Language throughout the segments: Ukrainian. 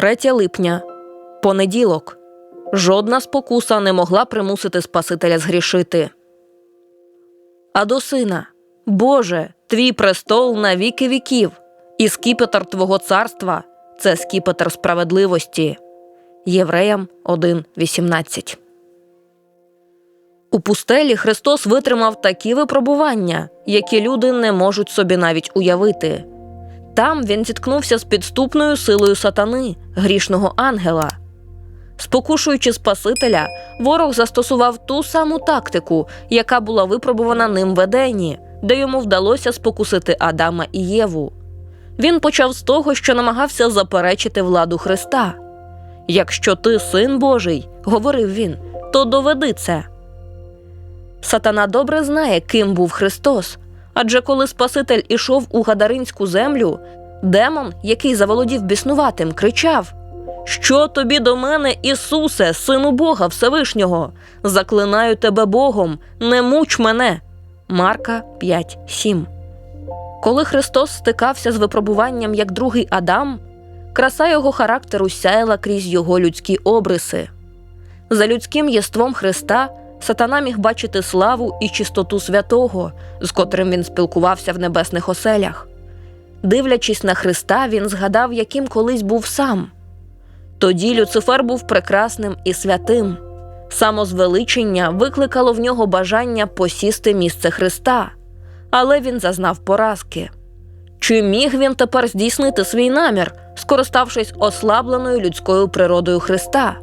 3 липня, понеділок. Жодна спокуса не могла примусити Спасителя згрішити. А до сина, Боже, твій престол на віки віків, і скіпетр Твого царства це скіпетр справедливості. Євреям 1.18 У пустелі Христос витримав такі випробування, які люди не можуть собі навіть уявити. Там він зіткнувся з підступною силою сатани, грішного ангела. Спокушуючи Спасителя, ворог застосував ту саму тактику, яка була випробувана ним в Едені, де йому вдалося спокусити Адама і Єву. Він почав з того, що намагався заперечити владу Христа. Якщо ти син Божий, говорив він, то доведи це. Сатана добре знає, ким був Христос. Адже коли Спаситель ішов у Гадаринську землю, демон, який заволодів біснуватим, кричав: Що тобі до мене, Ісусе, сину Бога Всевишнього? Заклинаю тебе Богом, не муч мене. Марка 5.7 Коли Христос стикався з випробуванням як другий Адам, краса його характеру сяяла крізь його людські обриси. За людським єством Христа Сатана міг бачити славу і чистоту святого, з котрим він спілкувався в небесних оселях. Дивлячись на Христа, він згадав, яким колись був сам. Тоді Люцифер був прекрасним і святим. Самозвеличення викликало в нього бажання посісти місце Христа, але він зазнав поразки. Чи міг він тепер здійснити свій намір, скориставшись ослабленою людською природою Христа?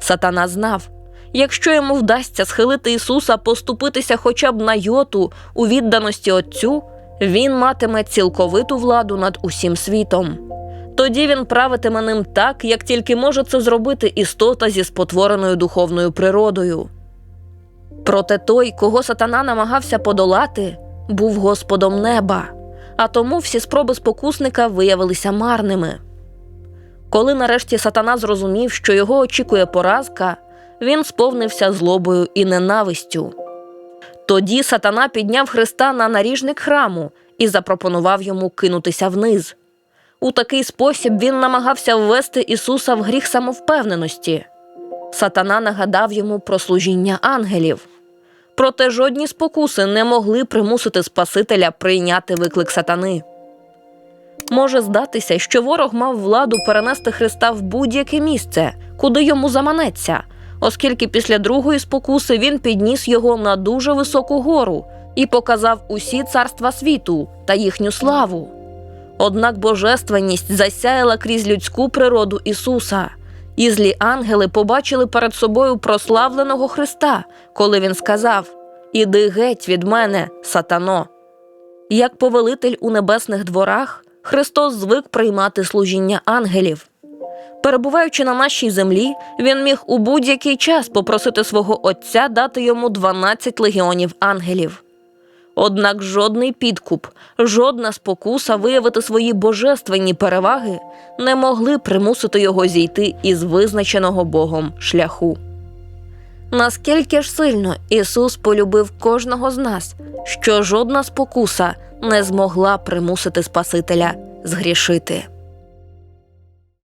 Сатана знав, якщо йому вдасться схилити Ісуса поступитися хоча б на йоту у відданості Отцю, він матиме цілковиту владу над усім світом. Тоді він правитиме ним так, як тільки може це зробити істота зі спотвореною духовною природою. Проте той, кого сатана намагався подолати, був Господом неба, а тому всі спроби спокусника виявилися марними. Коли нарешті сатана зрозумів, що його очікує поразка, він сповнився злобою і ненавистю. Тоді сатана підняв Христа на наріжник храму і запропонував йому кинутися вниз. У такий спосіб він намагався ввести Ісуса в гріх самовпевненості. Сатана нагадав йому про служіння ангелів. Проте жодні спокуси не могли примусити Спасителя прийняти виклик сатани. Може здатися, що ворог мав владу перенести Христа в будь-яке місце, куди йому заманеться, оскільки після другої спокуси він підніс його на дуже високу гору і показав усі царства світу та їхню славу. Однак божественність засяяла крізь людську природу Ісуса, і злі ангели побачили перед собою прославленого Христа, коли він сказав: Іди геть від мене, сатано. Як повелитель у небесних дворах, Христос звик приймати служіння ангелів. Перебуваючи на нашій землі, він міг у будь-який час попросити свого Отця дати йому 12 легіонів ангелів. Однак жодний підкуп, жодна спокуса виявити свої божественні переваги не могли примусити його зійти із визначеного Богом шляху. Наскільки ж сильно Ісус полюбив кожного з нас, що жодна спокуса не змогла примусити Спасителя згрішити.